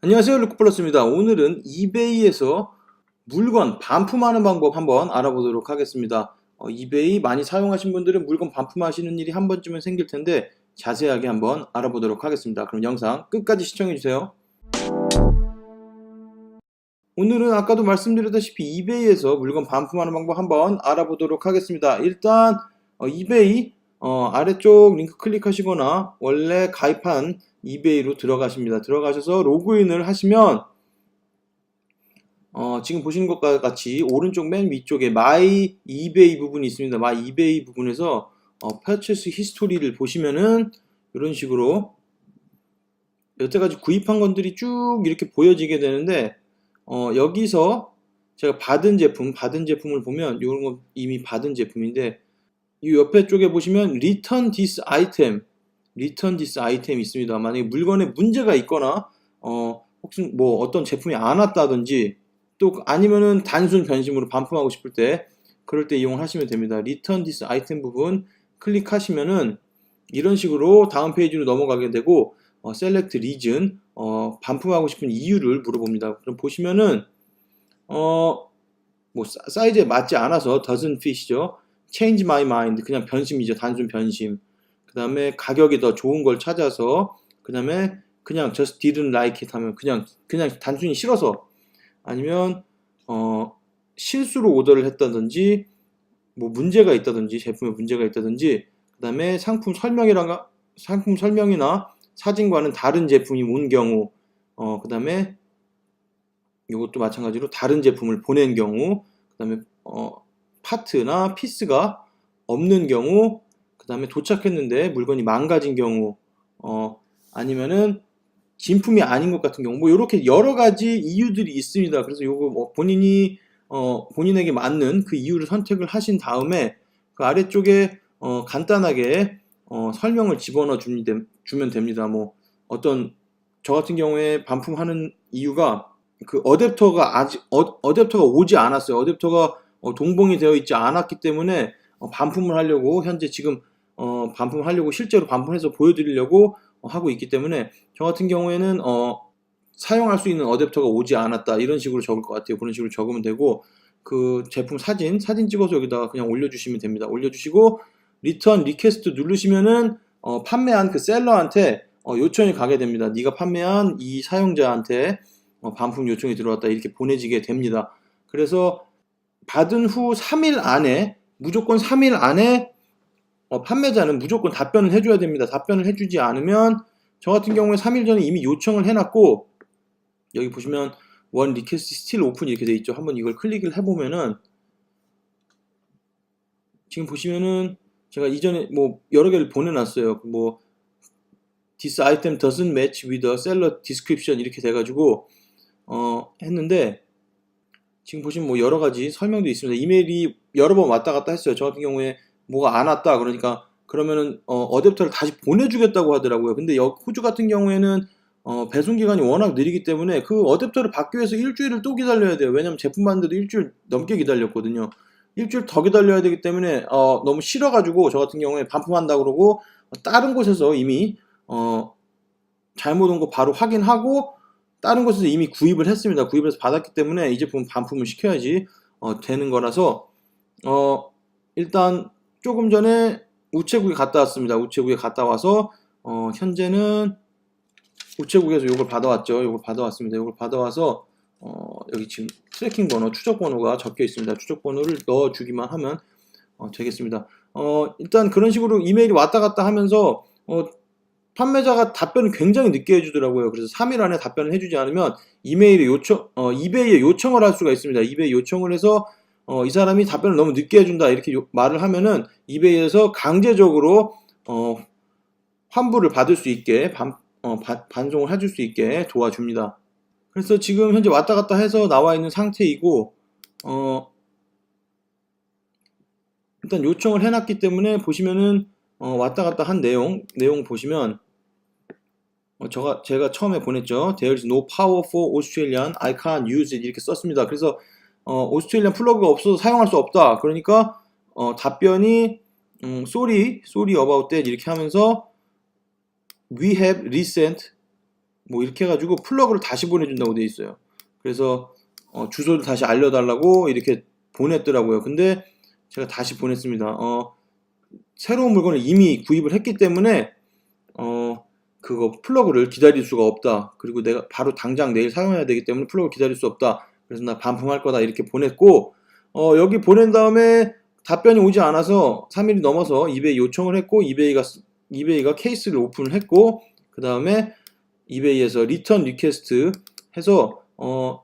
안녕하세요 루크플러스입니다. 오늘은 이베이에서 물건 반품하는 방법 한번 알아보도록 하겠습니다. 어, 이베이 많이 사용하신 분들은 물건 반품하시는 일이 한 번쯤은 생길 텐데 자세하게 한번 알아보도록 하겠습니다. 그럼 영상 끝까지 시청해 주세요. 오늘은 아까도 말씀드렸다시피 이베이에서 물건 반품하는 방법 한번 알아보도록 하겠습니다. 일단 어, 이베이 어, 아래쪽 링크 클릭하시거나 원래 가입한 이베이로 들어가십니다. 들어가셔서 로그인을 하시면 어, 지금 보시는 것과 같이 오른쪽 맨 위쪽에 마이 이베이 부분이 있습니다. 마이 이베이 부분에서 어, 퍼체스 히스토리를 보시면은 이런 식으로 여태까지 구입한 것들이 쭉 이렇게 보여지게 되는데 어, 여기서 제가 받은 제품, 받은 제품을 보면 이런 거 이미 받은 제품인데 이 옆에 쪽에 보시면 return this item return this item 있습니다. 만약에 물건에 문제가 있거나 어, 혹시 뭐 어떤 제품이 안 왔다든지 또 아니면은 단순 변심으로 반품하고 싶을 때 그럴 때 이용을 하시면 됩니다. return this item 부분 클릭하시면은 이런 식으로 다음 페이지로 넘어가게 되고 어, select reason 어, 반품하고 싶은 이유를 물어봅니다. 그럼 보시면은 어, 뭐 사- 사이즈에 맞지 않아서 doesn't fit이죠. change my mind 그냥 변심이죠. 단순 변심. 그 다음에 가격이 더 좋은 걸 찾아서 그 다음에 그냥 just didn't like it 하면 그냥 그냥 단순히 싫어서 아니면 어 실수로 오더를 했다든지 뭐 문제가 있다든지 제품에 문제가 있다든지 그 다음에 상품 설명이랑 상품 설명이나 사진과는 다른 제품이 온 경우 어 그 다음에 이것도 마찬가지로 다른 제품을 보낸 경우 그 다음에 어 파트나 피스가 없는 경우 그 다음에 도착했는데 물건이 망가진 경우 어 아니면은 진품이 아닌 것 같은 경우 뭐 이렇게 여러 가지 이유들이 있습니다. 그래서 요거 뭐 본인이 어 본인에게 맞는 그 이유를 선택을 하신 다음에 그 아래쪽에 어 간단하게 어 설명을 집어넣어 주면 됩니다. 뭐 어떤 저 같은 경우에 반품하는 이유가 그 어댑터가 아직 어, 어댑터가 오지 않았어요. 어댑터가 어, 동봉이 되어 있지 않았기 때문에 어, 반품을 하려고 현재 지금 어, 반품하려고 실제로 반품해서 보여드리려고 어, 하고 있기 때문에 저 같은 경우에는 어, 사용할 수 있는 어댑터가 오지 않았다 이런 식으로 적을 것 같아요. 그런 식으로 적으면 되고 그 제품 사진 사진 찍어서 여기다가 그냥 올려주시면 됩니다. 올려주시고 리턴 리퀘스트 누르시면은 어, 판매한 그 셀러한테 어, 요청이 가게 됩니다. 네가 판매한 이 사용자한테 어, 반품 요청이 들어왔다 이렇게 보내지게 됩니다. 그래서 받은 후 3일 안에 무조건 3일 안에 어, 판매자는 무조건 답변을 해줘야 됩니다. 답변을 해주지 않으면 저 같은 경우에 3일 전에 이미 요청을 해놨고 여기 보시면 원 리퀘스트 스틸 오픈 이렇게 돼 있죠. 한번 이걸 클릭을 해보면은 지금 보시면은 제가 이전에 뭐 여러 개를 보내놨어요. 뭐 this item doesn't match with the seller description 이렇게 돼가지고 어 했는데 지금 보시면 뭐 여러 가지 설명도 있습니다. 이메일이 여러 번 왔다 갔다 했어요. 저 같은 경우에 뭐가 안 왔다 그러니까 그러면은 어, 어댑터를 다시 보내주겠다고 하더라고요. 근데 여, 호주 같은 경우에는 어, 배송 기간이 워낙 느리기 때문에 그 어댑터를 받기 위해서 일주일을 또 기다려야 돼요. 왜냐면 제품 받는데도 일주일 넘게 기다렸거든요. 일주일 더 기다려야 되기 때문에 어, 너무 싫어가지고 저 같은 경우에 반품한다 그러고 어, 다른 곳에서 이미 어, 잘못 온 거 바로 확인하고 다른 곳에서 이미 구입을 했습니다. 구입을 해서 받았기 때문에 이 제품 반품을 시켜야지 어, 되는 거라서 어, 일단 조금 전에 우체국에 갔다 왔습니다. 우체국에 갔다 와서 어, 현재는 우체국에서 이걸 받아왔죠. 이걸 받아왔습니다. 이걸 받아와서 어, 여기 지금 트래킹 번호, 추적 번호가 적혀 있습니다. 추적 번호를 넣어주기만 하면 어, 되겠습니다. 어, 일단 그런 식으로 이메일이 왔다 갔다 하면서 어, 판매자가 답변을 굉장히 늦게 해주더라고요. 그래서 3일 안에 답변을 해주지 않으면 이메일에 요청, 어, 이베이에 요청을 할 수가 있습니다. 이베이 요청을 해서 어, 이 사람이 답변을 너무 늦게 해준다 이렇게 요- 말을 하면은 이베이에서 강제적으로 어, 환불을 받을 수 있게 반, 어, 바- 반송을 해줄 수 있게 도와줍니다. 그래서 지금 현재 왔다 갔다 해서 나와 있는 상태이고 어, 일단 요청을 해놨기 때문에 보시면은 어, 왔다 갔다 한 내용 내용 보시면 어, 저가 제가 처음에 보냈죠. There is no power for Australian. I can't use it 이렇게 썼습니다. 그래서 어, 오스트레일리안 플러그가 없어서 사용할 수 없다. 그러니까 어, 답변이 음, sorry, sorry about that 이렇게 하면서 we have resent 뭐 이렇게 해가지고 플러그를 다시 보내준다고 돼 있어요. 그래서 어, 주소를 다시 알려달라고 이렇게 보냈더라고요. 근데 제가 다시 보냈습니다. 어, 새로운 물건을 이미 구입을 했기 때문에 어, 그거 플러그를 기다릴 수가 없다. 그리고 내가 바로 당장 내일 사용해야 되기 때문에 플러그를 기다릴 수 없다. 그래서 나 반품할 거다 이렇게 보냈고 어, 여기 보낸 다음에 답변이 오지 않아서 3일이 넘어서 이베이 요청을 했고 이베이가 이베이가 케이스를 오픈을 했고 그 다음에 이베이에서 리턴 리퀘스트 해서 어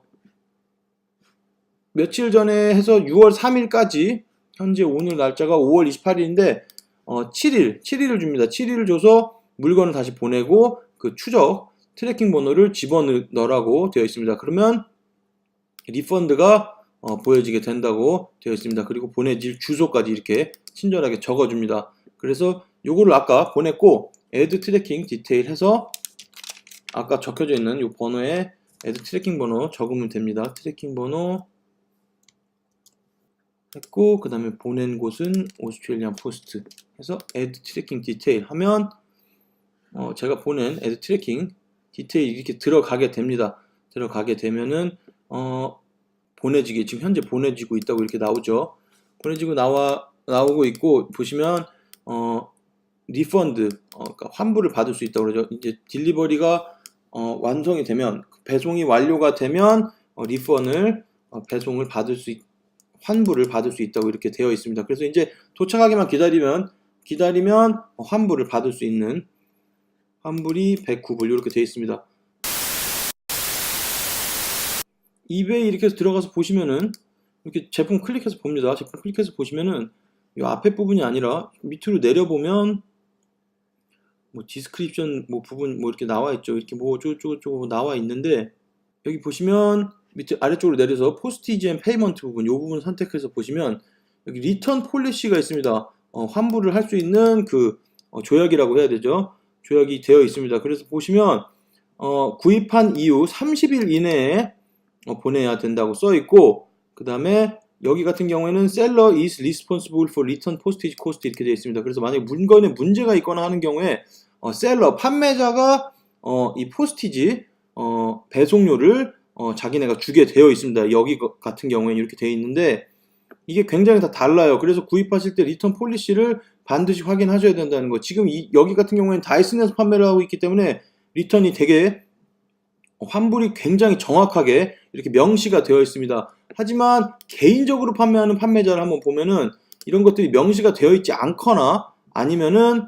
며칠 전에 해서 6월 3일까지 현재 오늘 날짜가 5월 28일인데 어 7일 7일을 줍니다. 7일을 줘서 물건을 다시 보내고 그 추적 트래킹 번호를 집어넣으라고 되어 있습니다. 그러면 리펀드가 어, 보여지게 된다고 되어 있습니다. 그리고 보내질 주소까지 이렇게 친절하게 적어줍니다. 그래서 요거를 아까 보냈고 add 트래킹 디테일 해서 아까 적혀져 있는 이 번호에 add 트래킹 번호 적으면 됩니다. 트래킹 번호 했고 그 다음에 보낸 곳은 오스트레일리안 포스트 해서 add 트래킹 디테일 하면 어, 제가 보낸 add 트래킹 디테일 이렇게 들어가게 됩니다. 들어가게 되면은 어, 보내지게 지금 현재 보내지고 있다고 이렇게 나오죠. 보내지고 나와 나오고 있고 보시면 어 리펀드 어, 그러니까 환불을 받을 수 있다고 그러죠. 이제 딜리버리가 어, 완성이 되면 배송이 완료가 되면 어, 리펀을 어, 배송을 받을 수 있, 환불을 받을 수 있다고 이렇게 되어 있습니다. 그래서 이제 도착하기만 기다리면 기다리면 어, 환불을 받을 수 있는 환불이 109불 이렇게 되어 있습니다. 이베이 이렇게 해서 들어가서 보시면은 이렇게 제품 클릭해서 봅니다. 제품 클릭해서 보시면은 이 앞에 부분이 아니라 밑으로 내려보면 뭐 디스크립션 뭐 부분 뭐 이렇게 나와 있죠. 이렇게 뭐 쪼쪼쪼 나와 있는데 여기 보시면 밑에 아래쪽으로 내려서 포스티지 앤 페이먼트 부분 이 부분 선택해서 보시면 여기 리턴 폴리시가 있습니다. 어, 환불을 할 수 있는 그 어, 조약이라고 해야 되죠. 조약이 되어 있습니다. 그래서 보시면 어, 구입한 이후 30일 이내에 어, 보내야 된다고 써 있고 그 다음에 여기 같은 경우에는 seller is responsible for return postage cost 이렇게 되어 있습니다. 그래서 만약에 물건에 문제가 있거나 하는 경우에 어, 셀러 판매자가 어, 이 포스티지 어, 배송료를 어, 자기네가 주게 되어 있습니다. 여기 거- 같은 경우에는 이렇게 되어 있는데 이게 굉장히 다 달라요. 그래서 구입하실 때 리턴 폴리시를 반드시 확인하셔야 된다는 거. 지금 이, 여기 같은 경우에는 다이슨에서 판매를 하고 있기 때문에 리턴이 되게 환불이 굉장히 정확하게 이렇게 명시가 되어 있습니다. 하지만 개인적으로 판매하는 판매자를 한번 보면은 이런 것들이 명시가 되어 있지 않거나 아니면은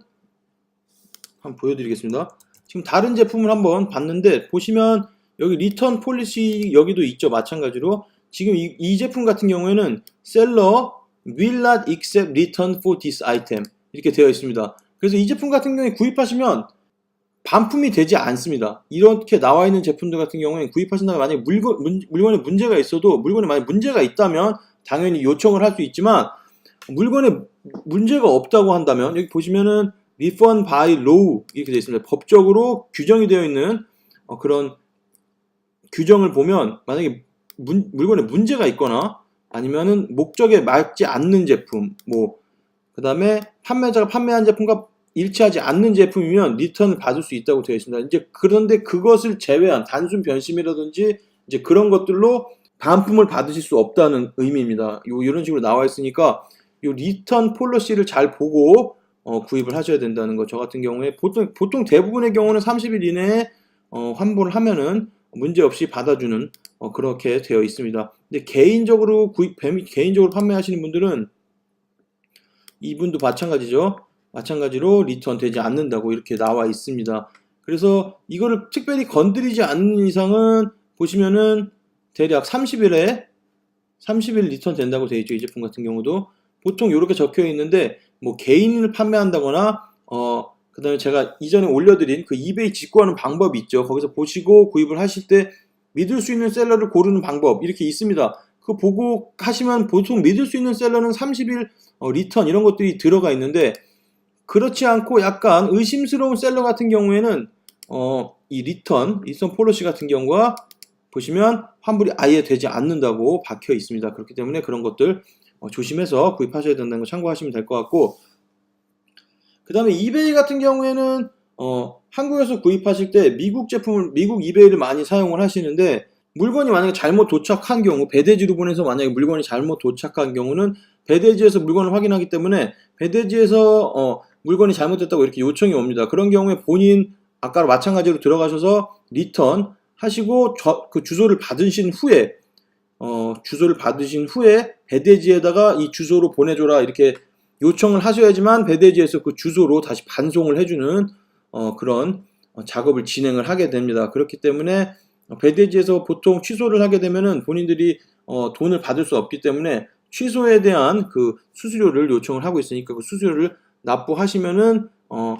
한번 보여드리겠습니다. 지금 다른 제품을 한번 봤는데 보시면 여기 리턴 폴리시 여기도 있죠. 마찬가지로 지금 이, 이 제품 같은 경우에는 seller will not accept return for this item 이렇게 되어 있습니다. 그래서 이 제품 같은 경우에 구입하시면 반품이 되지 않습니다. 이렇게 나와 있는 제품들 같은 경우에는 구입하신다면 만약에 물건, 문, 물건에 문제가 있어도 물건에 만약 문제가 있다면 당연히 요청을 할 수 있지만 물건에 문제가 없다고 한다면 여기 보시면은 refund by law 이렇게 되어 있습니다. 법적으로 규정이 되어 있는 어, 그런 규정을 보면 만약에 문- 물건에 문제가 있거나 아니면은 목적에 맞지 않는 제품 뭐 그 다음에 판매자가 판매한 제품과 일치하지 않는 제품이면 리턴을 받을 수 있다고 되어 있습니다. 이제 그런데 그것을 제외한 단순 변심이라든지 이제 그런 것들로 반품을 받으실 수 없다는 의미입니다. 요 이런 식으로 나와 있으니까 요 리턴 폴리시를 잘 보고 어, 구입을 하셔야 된다는 거. 저 같은 경우에 보통 보통 대부분의 경우는 30일 이내에 어, 환불을 하면은 문제 없이 받아주는 어, 그렇게 되어 있습니다. 근데 개인적으로 구입 개인적으로 판매하시는 분들은 이분도 마찬가지죠. 마찬가지로 리턴 되지 않는다고 이렇게 나와 있습니다. 그래서 이거를 특별히 건드리지 않는 이상은 보시면은 대략 30일에 30일 리턴 된다고 되어 있죠. 이 제품 같은 경우도 보통 이렇게 적혀 있는데 뭐 개인을 판매한다거나 어 그다음에 제가 이전에 올려드린 그 이베이 직구하는 방법이 있죠. 거기서 보시고 구입을 하실 때 믿을 수 있는 셀러를 고르는 방법 이렇게 있습니다. 그거 보고 하시면 보통 믿을 수 있는 셀러는 30일 어, 리턴 이런 것들이 들어가 있는데 그렇지 않고 약간 의심스러운 셀러 같은 경우에는 어, 이 리턴, 리턴 폴리시 같은 경우가 보시면 환불이 아예 되지 않는다고 박혀 있습니다. 그렇기 때문에 그런 것들 어, 조심해서 구입하셔야 된다는 거 참고하시면 될 것 같고 그 다음에 이베이 같은 경우에는 어, 한국에서 구입하실 때 미국 제품을 미국 이베이를 많이 사용을 하시는데 물건이 만약에 잘못 도착한 경우 배대지로 보내서 만약에 물건이 잘못 도착한 경우는 배대지에서 물건을 확인하기 때문에 배대지에서 어, 물건이 잘못됐다고 이렇게 요청이 옵니다. 그런 경우에 본인 아까랑 마찬가지로 들어가셔서 리턴 하시고 저- 그 주소를 받으신 후에 어, 주소를 받으신 후에 배대지에다가 이 주소로 보내줘라 이렇게 요청을 하셔야지만 배대지에서 그 주소로 다시 반송을 해주는 어, 그런 어, 작업을 진행을 하게 됩니다. 그렇기 때문에 어, 배대지에서 보통 취소를 하게 되면은 본인들이 어, 돈을 받을 수 없기 때문에 취소에 대한 그 수수료를 요청을 하고 있으니까 그 수수료를 납부하시면은 어,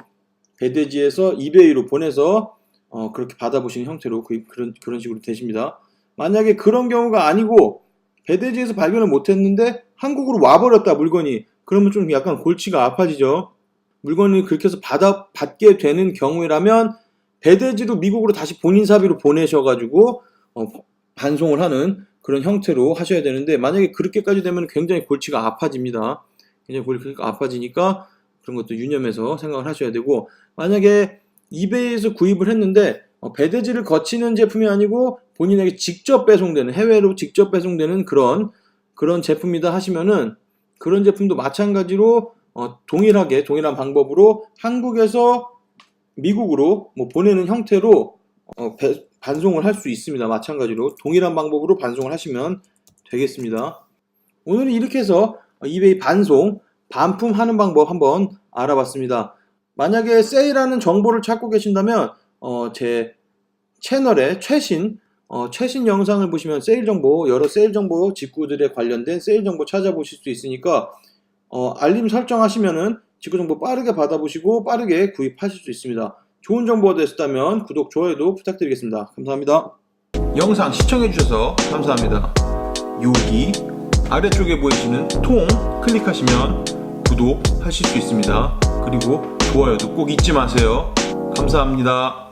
배대지에서 이베이로 보내서 어, 그렇게 받아보시는 형태로 그, 그런 그런 식으로 되십니다. 만약에 그런 경우가 아니고 배대지에서 발견을 못했는데 한국으로 와버렸다 물건이 그러면 좀 약간 골치가 아파지죠. 물건을 그렇게 해서 받아 받게 되는 경우라면 배대지로 미국으로 다시 본인 사비로 보내셔가지고 어, 반송을 하는 그런 형태로 하셔야 되는데 만약에 그렇게까지 되면 굉장히 골치가 아파집니다. 굉장히 골치가 아파지니까 그런 것도 유념해서 생각을 하셔야 되고 만약에 이베이에서 구입을 했는데 어, 배대지를 거치는 제품이 아니고 본인에게 직접 배송되는 해외로 직접 배송되는 그런 그런 제품이다 하시면은 그런 제품도 마찬가지로 어, 동일하게 동일한 방법으로 한국에서 미국으로 뭐 보내는 형태로 어, 배- 반송을 할 수 있습니다. 마찬가지로 동일한 방법으로 반송을 하시면 되겠습니다. 오늘은 이렇게 해서 이베이 반송 반품하는 방법 한번 알아봤습니다. 만약에 세일하는 정보를 찾고 계신다면 어, 제 채널에 최신 어, 최신 영상을 보시면 세일 정보 여러 세일 정보 직구들에 관련된 세일 정보 찾아보실 수 있으니까 어, 알림 설정하시면은 직구 정보 빠르게 받아보시고 빠르게 구입하실 수 있습니다. 좋은 정보가 되셨다면 구독, 좋아요도 부탁드리겠습니다. 감사합니다. 영상 시청해주셔서 감사합니다. 여기 아래쪽에 보이시는 통 클릭하시면 구독하실 수 있습니다. 그리고 좋아요도 꼭 잊지 마세요. 감사합니다.